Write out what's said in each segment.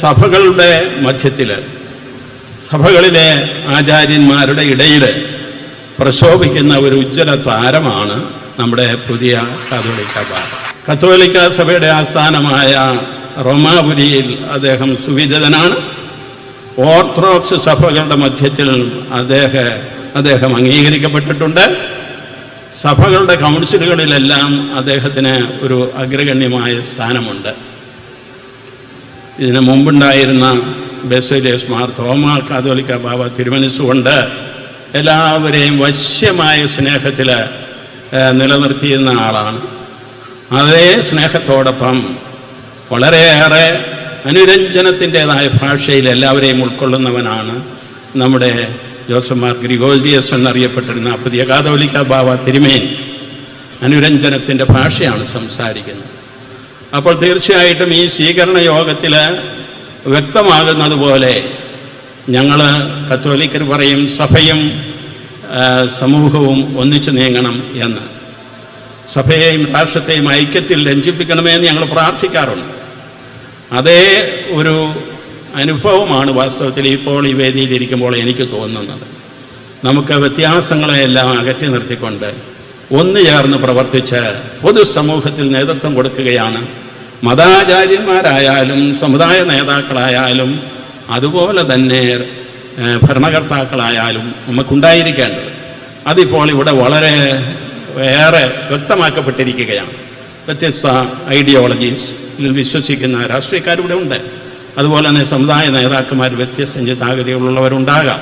സഭകളുടെ മധ്യത്തിൽ സഭകളിലെ ആചാര്യന്മാരുടെ ഇടയിൽ പ്രശോഭിക്കുന്ന ഒരു ഉജ്ജ്വല താരമാണ് നമ്മുടെ പുതിയ കാതോലിക്ക ബാബ കത്തോലിക്ക സഭയുടെ ആസ്ഥാനമായ റോമാപുരിയിൽ അദ്ദേഹം സുവിദിതനാണ് ഓർത്തഡോക്സ് സഭകളുടെ മധ്യത്തിൽ അദ്ദേഹം അദ്ദേഹം അംഗീകരിക്കപ്പെട്ടിട്ടുണ്ട്. സഭകളുടെ കൗൺസിലുകളിലെല്ലാം അദ്ദേഹത്തിന് ഒരു അഗ്രഗണ്യമായ സ്ഥാനമുണ്ട്. ഇതിന് മുമ്പുണ്ടായിരുന്ന ബെസോലിയസ് മാർ തോമ കാതോലിക്ക ബാബ തിരുമനസ്സുകൊണ്ട് എല്ലാവരെയും വശ്യമായ സ്നേഹത്തിൽ നിലനിർത്തിയിരുന്ന ആളാണ്. അതേ സ്നേഹത്തോടൊപ്പം വളരെയേറെ അനുരഞ്ജനത്തിന്റെതായ ഭാഷയിൽ എല്ലാവരെയും ഉൾക്കൊള്ളുന്നവനാണ് നമ്മുടെ ജോസഫ് മാർ ഗ്രിഗോൾദിയസ് എന്നറിയപ്പെട്ടിരുന്ന പുതിയ കാതോലിക്ക ബാബ തിരുമേൻ. അനുരഞ്ജനത്തിന്റെ ഭാഷയാണ് സംസാരിക്കുന്നത്. അപ്പോൾ തീർച്ചയായിട്ടും ഈ സ്വീകരണ യോഗത്തിൽ വ്യക്തമാകുന്നത് പോലെ ഞങ്ങൾ കത്തോലിക്കർ പറയും സഭയും സമൂഹവും ഒന്നിച്ചു നീങ്ങണം എന്ന്. സഭയെയും രാഷ്ട്രത്തെയും ഐക്യത്തിൽ രഞ്ജിപ്പിക്കണമേ എന്ന് ഞങ്ങൾ പ്രാർത്ഥിക്കാറുണ്ട്. അതേ ഒരു അനുഭവമാണ് വാസ്തവത്തിൽ ഇപ്പോൾ ഈ വേദിയിലിരിക്കുമ്പോൾ എനിക്ക് തോന്നുന്നത്. നമുക്ക് വ്യത്യാസങ്ങളെയെല്ലാം അകറ്റി നിർത്തിക്കൊണ്ട് ഒന്ന് ചേർന്ന് പ്രവർത്തിച്ച് പൊതുസമൂഹത്തിൽ നേതൃത്വം കൊടുക്കുകയാണ് മതാചാര്യന്മാരായാലും സമുദായ നേതാക്കളായാലും അതുപോലെ തന്നെ ഭരണകർത്താക്കളായാലും നമുക്കുണ്ടായിരിക്കേണ്ടത്. അതിപ്പോൾ ഇവിടെ വളരെ ഏറെ വ്യക്തമാക്കപ്പെട്ടിരിക്കുകയാണ്. വ്യത്യസ്ത ഐഡിയോളജീസിൽ വിശ്വസിക്കുന്ന രാഷ്ട്രീയക്കാരിവിടെ ഉണ്ട്. അതുപോലെ തന്നെ സമുദായ നേതാക്കന്മാർ വ്യത്യസ്ത ചിന്താഗതികളുള്ളവരുണ്ടാകാം.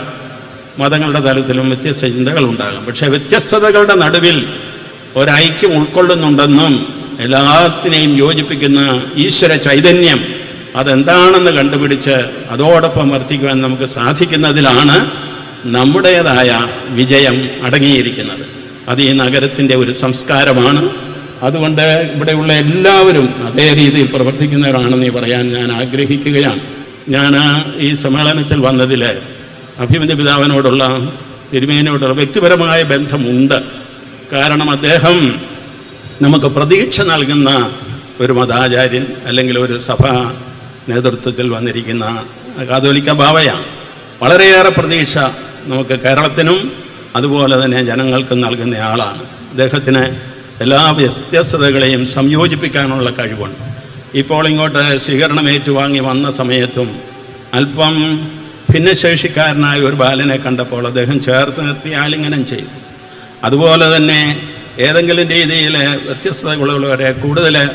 മതങ്ങളുടെ തലത്തിലും വ്യത്യസ്ത ചിന്തകളുണ്ടാകാം. പക്ഷേ വ്യത്യസ്തതകളുടെ നടുവിൽ ഒരൈക്യം ഉൾക്കൊള്ളുന്നുണ്ടെന്നും എല്ലാത്തിനെയും യോജിപ്പിക്കുന്ന ഈശ്വര ചൈതന്യം അതെന്താണെന്ന് കണ്ടുപിടിച്ച് അതോടൊപ്പം വർദ്ധിക്കുവാൻ നമുക്ക് സാധിക്കുന്നതിലാണ് നമ്മുടേതായ വിജയം അടങ്ങിയിരിക്കുന്നത്. അത് ഈ നഗരത്തിന്റെ ഒരു സംസ്കാരമാണ്. അതുകൊണ്ട് ഇവിടെയുള്ള എല്ലാവരും അതേ രീതിയിൽ പ്രവർത്തിക്കുന്നവരാണെന്ന് പറയാൻ ഞാൻ ആഗ്രഹിക്കുകയാണ്. ഞാൻ ഈ സമ്മേളനത്തിൽ വന്നതിൽ അഭിമന്യ പിതാവിനോടുള്ള തിരുമേനോടുള്ള വ്യക്തിപരമായ ബന്ധമുണ്ട്. കാരണം അദ്ദേഹം നമുക്ക് പ്രതീക്ഷ നൽകുന്ന ഒരു മതാചാര്യൻ അല്ലെങ്കിൽ ഒരു സഭ നേതൃത്വത്തിൽ വന്നിരിക്കുന്ന കാതോലിക്ക ബാവയാണ്. വളരെയേറെ പ്രതീക്ഷ നമുക്ക് കേരളത്തിനും അതുപോലെ തന്നെ ജനങ്ങൾക്കും നൽകുന്ന ആളാണ്. അദ്ദേഹത്തിന് എല്ലാ വ്യത്യസ്തതകളെയും സംയോജിപ്പിക്കാനുള്ള കഴിവുണ്ട്. ഇപ്പോൾ ഇങ്ങോട്ട് സ്വീകരണം ഏറ്റുവാങ്ങി വന്ന സമയത്തും അല്പം ഭിന്നശേഷിക്കാരനായ ഒരു ബാലനെ കണ്ടപ്പോൾ അദ്ദേഹം ചേർത്ത് നിർത്തി ആലിംഗനം ചെയ്തു. അതുപോലെ തന്നെ ഏതെങ്കിലും രീതിയിൽ വ്യത്യസ്തതകളുള്ളവരെ കൂടുതൽ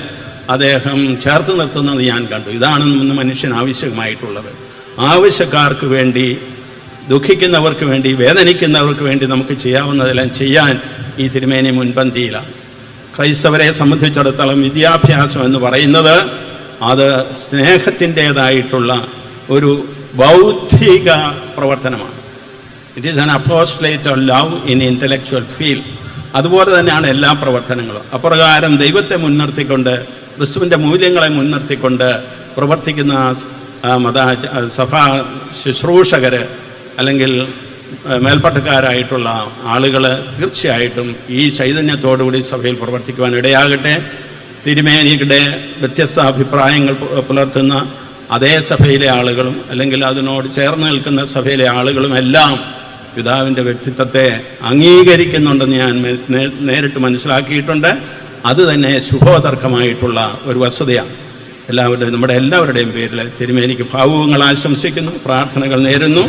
അദ്ദേഹം ചേർത്ത് നിർത്തുന്നത് ഞാൻ കണ്ടു. ഇതാണ് ഇന്ന് മനുഷ്യൻ ആവശ്യമായിട്ടുള്ളത്. ആവശ്യക്കാർക്ക് വേണ്ടി ദുഃഖിക്കുന്നവർക്ക് വേണ്ടി വേദനിക്കുന്നവർക്ക് വേണ്ടി നമുക്ക് ചെയ്യാവുന്നതെല്ലാം ചെയ്യാൻ ഈ തിരുമേനി മുൻപന്തിയിലാണ്. ക്രൈസ്തവരെ സംബന്ധിച്ചിടത്തോളം വിദ്യാഭ്യാസം എന്ന് പറയുന്നത് അത് സ്നേഹത്തിന്റേതായിട്ടുള്ള ഒരു ബൗദ്ധിക പ്രവർത്തനമാണ്. It is an apostolate of love in intellectual feel അതുപോലെ തന്നെയാണ് എല്ലാ പ്രവർത്തനങ്ങളും. അപ്രകാരം ദൈവത്തെ മുൻനിർത്തിക്കൊണ്ട് ക്രിസ്തുവിന്റെ മൂല്യങ്ങളെ മുൻനിർത്തിക്കൊണ്ട് പ്രവർത്തിക്കുന്ന മതാ സഭാ ശുശ്രൂഷകർ അല്ലെങ്കിൽ മേൽപ്പട്ടക്കാരായിട്ടുള്ള ആളുകൾ തീർച്ചയായിട്ടും ഈ ചൈതന്യത്തോടുകൂടി സഭയിൽ പ്രവർത്തിക്കുവാൻ ഇടയാകട്ടെ തിരുമേനിയുടെ വ്യത്യസ്ത അഭിപ്രായങ്ങൾ പുലർത്തുന്ന അതേ സഭയിലെ ആളുകളും അല്ലെങ്കിൽ അതിനോട് ചേർന്ന് നിൽക്കുന്ന സഭയിലെ ആളുകളും എല്ലാം പിതാവിന്റെ വ്യക്തിത്വത്തെ അംഗീകരിക്കുന്നുണ്ടെന്ന് ഞാൻ നേരിട്ട് മനസ്സിലാക്കിയിട്ടുണ്ട്. അത് തന്നെ ശുഭോതർക്കമായിട്ടുള്ള ഒരു വസ്തുതയാണ്. എല്ലാവരുടെയും നമ്മുടെ എല്ലാവരുടെയും പേരിൽ തിരുമേനിക്ക് ഭാവുകങ്ങൾ ആശംസിക്കുന്നു പ്രാർത്ഥനകൾ നേരുന്നു.